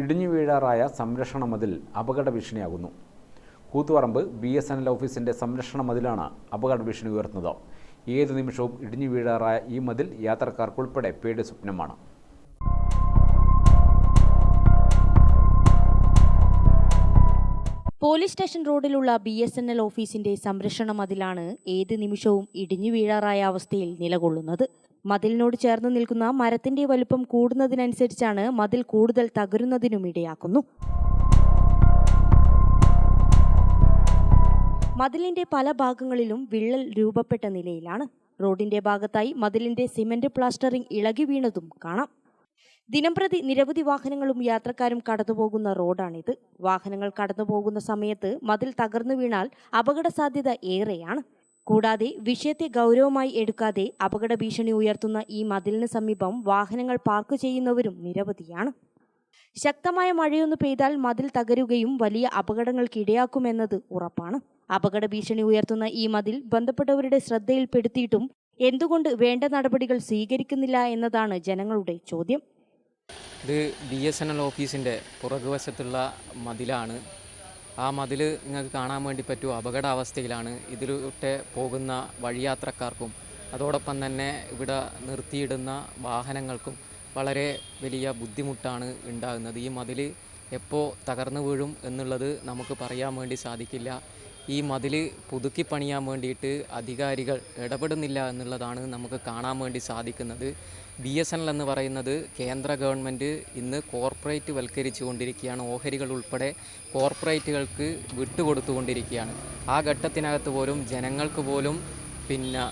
ഇടിഞ്ഞു വീഴാറായ സംരക്ഷണ മതിൽ അപകട ഭീഷണിയാകുന്നു. Koothuparamba B S N L ഓഫീസിന്റെ സംരക്ഷണ മതിലാണ് അപകട ഭീഷണി ഉയർത്തുന്നത്. ഏത് നിമിഷവും ഇടിഞ്ഞു വീഴാറായ ഈ മതിൽ യാത്രക്കാർക്കുൾപ്പെടെ പേടി സ്വപ്നമാണ്. പോലീസ് സ്റ്റേഷൻ റോഡിലുള്ള ബി എസ് എൻ എൽ ഓഫീസിന്റെ സംരക്ഷണ മതിലാണ് ഏത് നിമിഷവും ഇടിഞ്ഞു വീഴാറായ അവസ്ഥയിൽ നിലകൊള്ളുന്നത്. മതിലിനോട് ചേർന്ന് നിൽക്കുന്ന മരത്തിന്റെ വലുപ്പം കൂടുന്നതിനനുസരിച്ചാണ് മതിൽ കൂടുതൽ തകരുന്നതിനും ഇടയാക്കുന്നു. മതിലിന്റെ പല ഭാഗങ്ങളിലും വിള്ളൽ രൂപപ്പെട്ട നിലയിലാണ്. റോഡിന്റെ ഭാഗത്തായി മതിലിന്റെ സിമന്റ് പ്ലാസ്റ്ററിംഗ് ഇളകി വീണതും കാണാം. ദിനംപ്രതി നിരവധി വാഹനങ്ങളും യാത്രക്കാരും കടന്നുപോകുന്ന റോഡാണിത്. വാഹനങ്ങൾ കടന്നുപോകുന്ന സമയത്ത് മതിൽ തകർന്നു വീണാൽ അപകട സാധ്യത ഏറെയാണ്. കൂടാതെ വിഷയത്തെ ഗൗരവമായി എടുക്കാതെ അപകട ഭീഷണി ഉയർത്തുന്ന ഈ മതിലിന് സമീപം വാഹനങ്ങൾ പാർക്ക് ചെയ്യുന്നവരും നിരവധിയാണ്. ശക്തമായ മഴയൊന്ന് പെയ്താൽ മതിൽ തകരുകയും വലിയ അപകടങ്ങൾക്ക് ഇടയാക്കുമെന്നത് ഉറപ്പാണ്. അപകട ഭീഷണി ഉയർത്തുന്ന ഈ മതിൽ ബന്ധപ്പെട്ടവരുടെ ശ്രദ്ധയിൽപ്പെടുത്തിയിട്ടും എന്തുകൊണ്ട് വേണ്ട നടപടികൾ സ്വീകരിക്കുന്നില്ല എന്നതാണ് ജനങ്ങളുടെ ചോദ്യം. ഇത് ബി എസ് എൻ എൽ ഓഫീസിന്റെ പുറകുവശത്തുള്ള മതിലാണ്. ആ മതിൽ നിങ്ങൾക്ക് കാണാൻ വേണ്ടി പറ്റും. അപകടാവസ്ഥയിലാണ് ഇതിലൂടെ പോകുന്ന വഴിയാത്രക്കാർക്കും അതോടൊപ്പം തന്നെ ഇവിടെ നിർത്തിയിടുന്ന വാഹനങ്ങൾക്കും വളരെ വലിയ ബുദ്ധിമുട്ടാണ് ഉണ്ടാകുന്നത്. ഈ മതിൽ എപ്പോൾ തകർന്നു വീഴും എന്നുള്ളത് നമുക്ക് പറയാൻ വേണ്ടി സാധിക്കില്ല. ഈ മതിൽ പുതുക്കി പണിയാൻ വേണ്ടിയിട്ട് അധികാരികൾ ഇടപെടുന്നില്ല എന്നുള്ളതാണ് നമുക്ക് കാണാൻ വേണ്ടി സാധിക്കുന്നത്. ബി എസ് എൻ എൽ എന്ന് പറയുന്നത് കേന്ദ്ര ഗവൺമെന്റ് ഇന്ന് കോർപ്പറേറ്റ് വൽക്കരിച്ചു കൊണ്ടിരിക്കുകയാണ്. ഓഹരികൾ ഉൾപ്പെടെ കോർപ്പറേറ്റുകൾക്ക് വിട്ടുകൊടുത്തുകൊണ്ടിരിക്കുകയാണ് ആ ഘട്ടത്തിനകത്ത് പോലും ജനങ്ങൾക്ക് പോലും പിന്നെ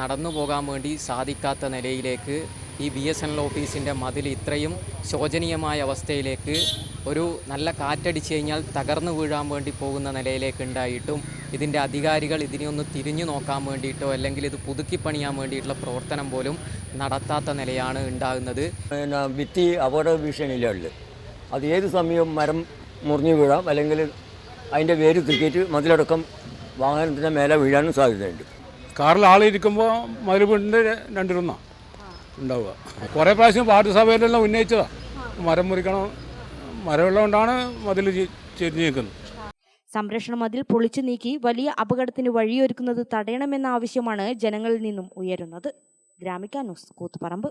നടന്നു പോകാൻ വേണ്ടി സാധിക്കാത്ത നിലയിലേക്ക് ഈ ബി എസ് എൻ എൽ ഓഫീസിന്റെ മതിൽ ഇത്രയും ശോചനീയമായ അവസ്ഥയിലേക്ക് ഒരു നല്ല കാറ്റടിച്ചു കഴിഞ്ഞാൽ തകർന്നു വീഴാൻ വേണ്ടി പോകുന്ന നിലയിലേക്ക് ഉണ്ടായിട്ടും ഇതിന്റെ അധികാരികൾ ഇതിനെ ഒന്ന് തിരിഞ്ഞു നോക്കാൻ വേണ്ടിയിട്ടോ അല്ലെങ്കിൽ ഇത് പുതുക്കിപ്പണിയാൻ വേണ്ടിയിട്ടുള്ള പ്രവർത്തനം പോലും നടത്താത്ത നിലയാണ് ഉണ്ടാകുന്നത്. പിന്നെ ഭിത്തി അപകട ഭീഷണിയിലുള്ളത് അത് ഏത് സമയവും മരം മുറിഞ്ഞു വീഴാം. അല്ലെങ്കിൽ അതിന്റെ വേര് തിക്കിയിട്ട് മതിലടക്കം വാഹനത്തിന്റെ മേലെ വീഴാനും സാധ്യതയുണ്ട്. കാറിൽ ആളിരിക്കുമ്പോൾ മതിൽ വീടിന്റെ രണ്ടിരുന്ന ഉണ്ടാവുക. കുറേ പ്രാവശ്യം വാർഡ് സഭയിലെല്ലാം ഉന്നയിച്ചതാ. മരം മുറിക്കണം. മരമുള്ളതുകൊണ്ടാണ് മതിൽ ചെരിഞ്ഞു നിൽക്കുന്നത്. സംരക്ഷണ മതിൽ പൊളിച്ചു നീക്കി വലിയ അപകടത്തിന് വഴിയൊരുക്കുന്നത് തടയണമെന്ന ആവശ്യമാണ് ജനങ്ങളിൽ നിന്നും ഉയരുന്നത്. ഗ്രാമിക ന്യൂസ് കൂത്തുപറമ്പ്.